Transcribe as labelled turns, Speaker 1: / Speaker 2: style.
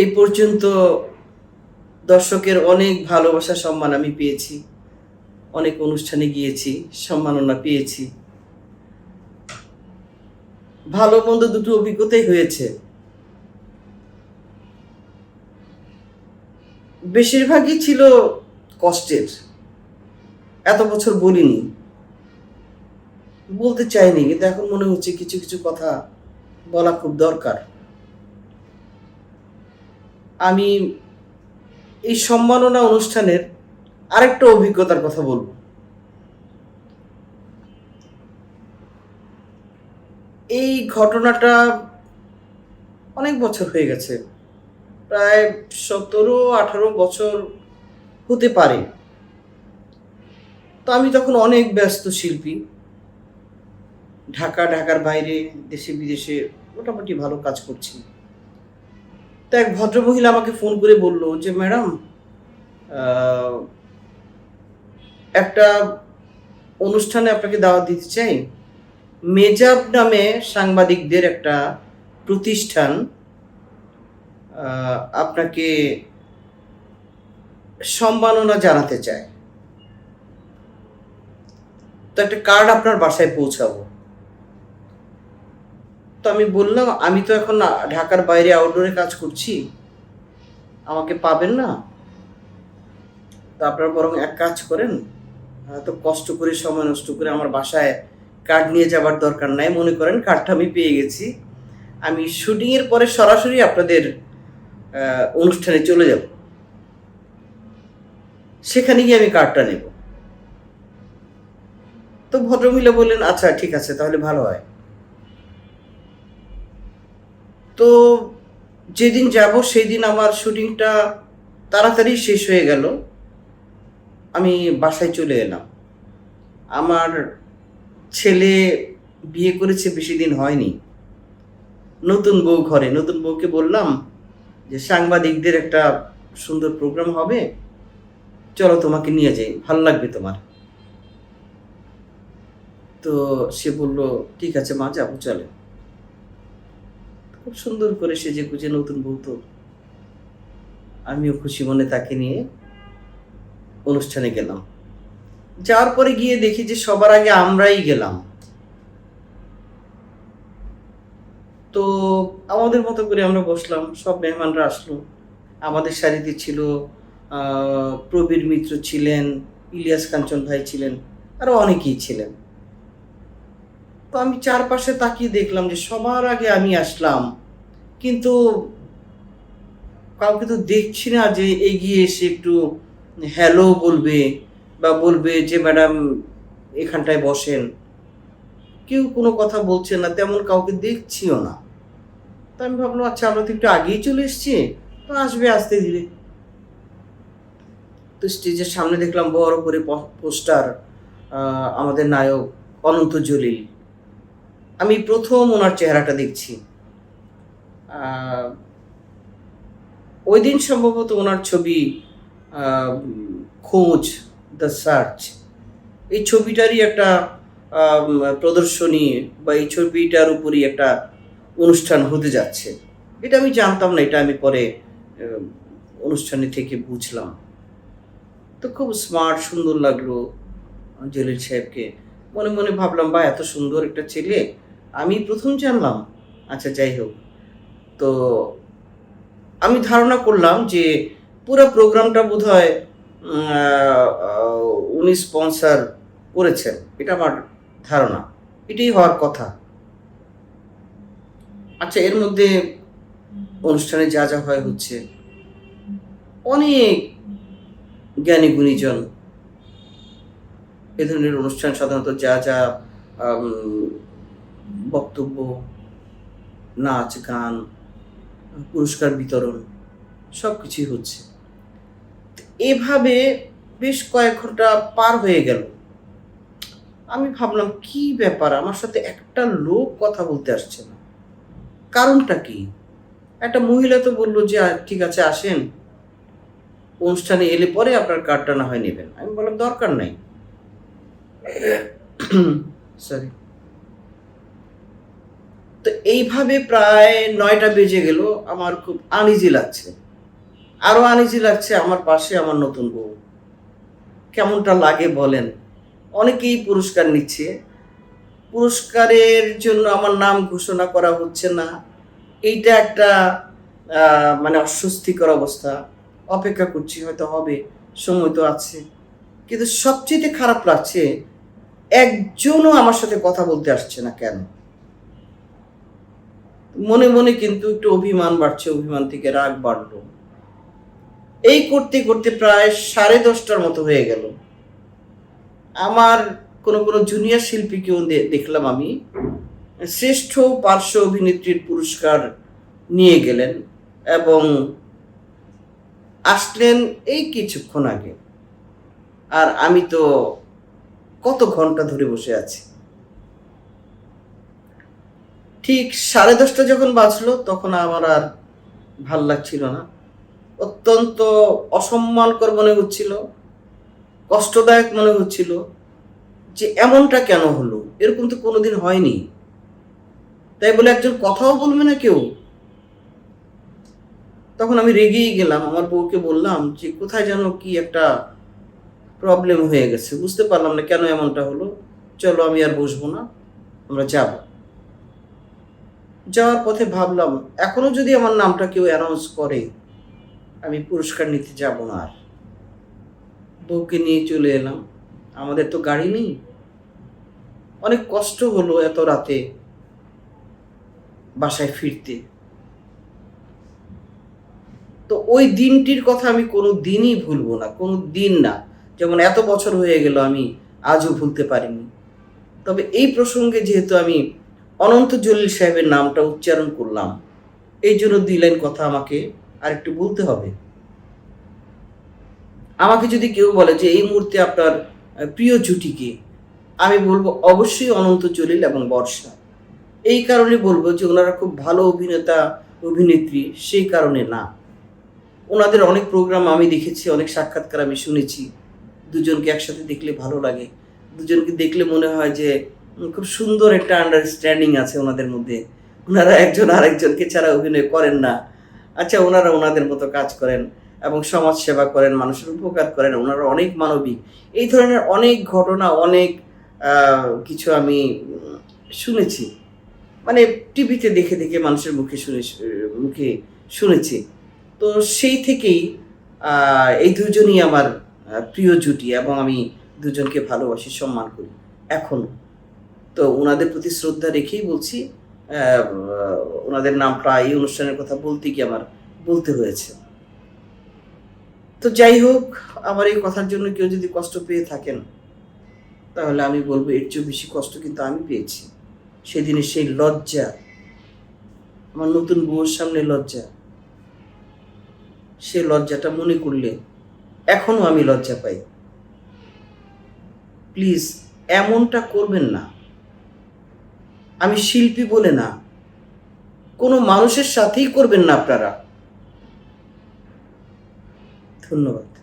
Speaker 1: এই পর্যন্ত দর্শকের অনেক ভালোবাসা, সম্মান আমি পেয়েছি। অনেক অনুষ্ঠানে গিয়েছি, সম্মাননা পেয়েছি। ভালো মন্দ দুটো অভিজ্ঞতাই হয়েছে। বেশিরভাগই ছিল কষ্টের। এত বছর বলিনি। বলতে চাইনি, কিন্তু এখন মনে হচ্ছে কিছু কিছু কথা বলা খুব দরকার। আমি এই সম্মাননা অনুষ্ঠানের আরেকটা অভিজ্ঞতার কথা বলব। এই ঘটনাটা অনেক বছর হয়ে গেছে। প্রায় সতেরো, আঠারো বছর হতে পারে। তো আমি তখন অনেক ব্যস্ত শিল্পী। ঢাকা, ঢাকার বাইরে দেশে বিদেশে মোটামুটি ভালো কাজ করছি। তো এক ভদ্রমহিলা আমাকে ফোন করে বলল যে, ম্যাডাম একটা অনুষ্ঠানে আপনাকে দাওয়াত দিতে চাই। মেজাব নামে সাংবাদিকদের একটা প্রতিষ্ঠান আপনাকে সম্মাননা জানাতে চায় তো একটা কার্ড আপনার বাসায় পৌঁছাবো। তো আমি বললাম, আমি তো এখন ঢাকার বাইরে আউটডোরে কাজ করছি। আমাকে পাবেন না। তো আপনারা বরং এক কাজ করেন তো কষ্ট করে, সময় নষ্ট করে আমার বাসায় কার্ড নিয়ে যাবার দরকার নাই। মনে করেন কার্ডটা আমি পেয়ে গেছি। আমি শুটিংয়ের পরে সরাসরি আপনাদের অনুষ্ঠানে চলে যাব। সেখানে গিয়ে আমি কার্ডটা নেব। তো ভদ্রমহিলা বললেন আচ্ছা ঠিক আছে, তাহলে ভালো হয়। তো যেদিন যাব সেই দিন আমার শুটিংটা তাড়াতাড়ি শেষ হয়ে গেল। আমি বাসায় চলে এলাম। আমার ছেলে বিয়ে করেছে, বেশি দিন হয়নি। নতুন বউ ঘরে, নতুন বউকে বললাম যে, সাংবাদিকদের একটা সুন্দর প্রোগ্রাম হবে। চলো তোমাকে নিয়ে যাই, ভালো লাগবে তোমার। তো সে বলল, ঠিক আছে মা, যাব, চলে। খুব সুন্দর করে সেজে গুজে নতুন বউ তো। আমিও খুশি মনে তাকে নিয়ে অনুষ্ঠানে গেলাম। যাওয়ার পরে গিয়ে দেখি যে সবার আগে আমরাই গেলাম। তো আমাদের মতো করে আমরা বসলাম, সব মেহমানরা আসলো। আমাদের সারিতে ছিল প্রবীর মিত্র ছিলেন, ইলিয়াস কাঞ্চন ভাই ছিলেন, আরও অনেকেই ছিলেন। তো আমি চারপাশে তাকিয়ে দেখলাম যে সবার আগে আমি আসলাম। কিন্তু কাউকে তো দেখছি না যে এগিয়ে এসে একটু হ্যালো বলবে বা বলবে যে ম্যাডাম এখানটায় বসেন। কেউ কোনো কথা বলছে না, তেমন কাউকে দেখছিও না। তো আমি ভাবলাম আচ্ছা আমরা তো একটু আগেই চলে এসছি, তো আসবে আসতে ধীরে। তো স্টেজের সামনে দেখলাম বড় করে পোস্টার আমাদের নায়ক অনন্ত জলিল। আমি প্রথম ওনার চেহারাটা দেখছি। ওই দিন সম্ভবত ওনার ছবি খোঁজ, দ্য সার্চ, এই ছবিটারই একটা প্রদর্শনী বা এই ছবিটার উপরই একটা অনুষ্ঠান হতে যাচ্ছে। এটা আমি জানতাম না, এটা আমি পরে অনুষ্ঠানে থেকে বুঝলাম। তো খুব স্মার্ট, সুন্দর লাগল জলিল সাহেবকে। মনে মনে ভাবলাম বা এত সুন্দর একটা ছেলে। আমি প্রথম জানলাম আচ্ছা যাই হোক। তো আমি ধারণা করলাম যে পুরো প্রোগ্রামটা বোধ হয় উনি স্পন্সার করেছেন। এটা আমার ধারণা। এটাই হওয়ার কথা। আচ্ছা এর মধ্যে অনুষ্ঠানে যা যা হয় হচ্ছে। অনেক জ্ঞানী গুণীজন। এ ধরনের অনুষ্ঠান সাধারণত যা যা বক্তব্য, নাচ, গান, পুরস্কার বিতরণ সব কিছুই হচ্ছে এভাবে বেশ কয়েক ঘণ্টা পার হয়ে গেল। আমি ভাবলাম, কি ব্যাপার? আমার সাথে একটা লোক কথা বলতে আসছে না। কারণটা কি? একটা মহিলা তো বলল যে ঠিক আছে, আসেন। অনুষ্ঠানে এলে পরে আপনার কার্ডটা না হয় নেবেন। আমি বললাম, দরকার নাই। সরি তো এইভাবে প্রায় নয়টা বেজে গেল। আমার খুব আনিজি লাগছে। আরও আনিজি লাগছে আমার পাশে আমার নতুন বউ। কেমনটা লাগে বলেন? অনেকেই পুরস্কার নিচ্ছে। পুরস্কারের জন্য আমার নাম ঘোষণা করা হচ্ছে না। এইটা একটা মানে অস্বস্তিকর অবস্থা। অপেক্ষা করছি, হয়তো হবে, সময় তো আছে। কিন্তু সবচেয়ে খারাপ লাগছে, একজনও আমার সাথে কথা বলতে আসছে না কেন? মনে মনে কিন্তু একটু অভিমান বাড়ছে, অভিমান থেকে রাগ বাড়লো। এই করতে করতে প্রায় সাড়ে দশটার মতো হয়ে গেল। আমার কোনো কোনো জুনিয়র শিল্পীকেও দেখলাম আমি। শ্রেষ্ঠ পার্শ্ব অভিনেত্রীর পুরস্কার নিয়ে গেলেন এবং আসলেন এই কিছুক্ষণ আগে। আর আমি তো কত ঘণ্টা ধরে বসে আছি। ঠিক সাড়ে দশটা যখন বাজলো, তখন আমার আর ভালো লাগছিল না। অত্যন্ত অসম্মানকর মনে হচ্ছিল, কষ্টদায়ক মনে হচ্ছিল যে এমনটা কেন হলো? এরকম তো কোনোদিন হয়নি। তাই বলে একজন কথাও বলবে না কেউ? তখন আমি রেগেই গেলাম। আমার বউকে বললাম যে, কোথায় যেন কি একটা প্রবলেম হয়ে গেছে। বুঝতে পারলাম না কেন এমনটা হলো। চলো আমি আর বসবো না। আমরা যাব। যাওয়ার পথে ভাবলাম, এখনও যদি আমার নামটা কেউ অ্যানাউন্স করে, আমি পুরস্কার নিতে যাব না আর। বউকে নিয়ে চলে এলাম। আমাদের তো গাড়ি নেই। অনেক কষ্ট হলো এত রাতে বাসায় ফিরতে। তো ওই দিনটির কথা আমি কোনো দিনই ভুলবো না, কোনো দিন না। যেমন এত বছর হয়ে গেল আমি আজও ভুলতে পারিনি। তবে এই প্রসঙ্গে যেহেতু আমি অনন্ত জলিল সাহেবের নামটা উচ্চারণ করলাম। এই জন্য দুই লাইন কথা আমাকে, আরেকটু বলতে হবে। আমাকে যদি কেউ বলে যে এই মুহূর্তে আপনার প্রিয় জুটিকে, আমি বলব অবশ্যই অনন্ত জলিল এবং বর্ষা। এই কারণে বলব যে ওনারা খুব ভালো অভিনেতা, অভিনেত্রী, সেই কারণে না। ওনাদের অনেক প্রোগ্রাম আমি দেখেছি, অনেক সাক্ষাৎকার আমি শুনেছি। দুজনকে একসাথে দেখলে ভালো লাগে। দুজনকে দেখলে মনে হয় যে খুব সুন্দর একটা আন্ডারস্ট্যান্ডিং আছে ওনাদের মধ্যে। ওনারা একজন আরেকজনকে ছাড়া অভিনয় করেন না। আচ্ছা ওনারা ওনাদের মতো কাজ করেন এবং সমাজ সেবা করেন, মানুষের উপকার করেন, ওনারা অনেক মানবিক। এই ধরনের অনেক ঘটনা, অনেক কিছু আমি শুনেছি। মানে টিভিতে দেখে দেখে মানুষের মুখে শুনে, মুখে শুনেছি। তো সেই থেকেই এই দুজনই আমার প্রিয় জুটি এবং আমি দুজনকে ভালোবাসি, সম্মান করি। এখনও তো ওনাদের প্রতি শ্রদ্ধা রেখেই বলছি ওনাদের নামটা এই অনুষ্ঠানের কথা বলতে গিয়ে আমার বলতে হয়েছে। তো যাই হোক, আমার এই কথার জন্য কেউ যদি কষ্ট পেয়ে থাকেন, তাহলে আমি বলব এর চেয়ে বেশি কষ্ট কিন্তু আমি পেয়েছি। সেদিনের সেই লজ্জা, আমার নতুন বউর সামনে লজ্জা, সে লজ্জাটা মনে করলে এখনও আমি লজ্জা পাই। প্লিজ, এমনটা করবেন না। আমি শিল্পী বলে না। কোনো মানুষের সাথেই করবেন না আপনারা। ধন্যবাদ।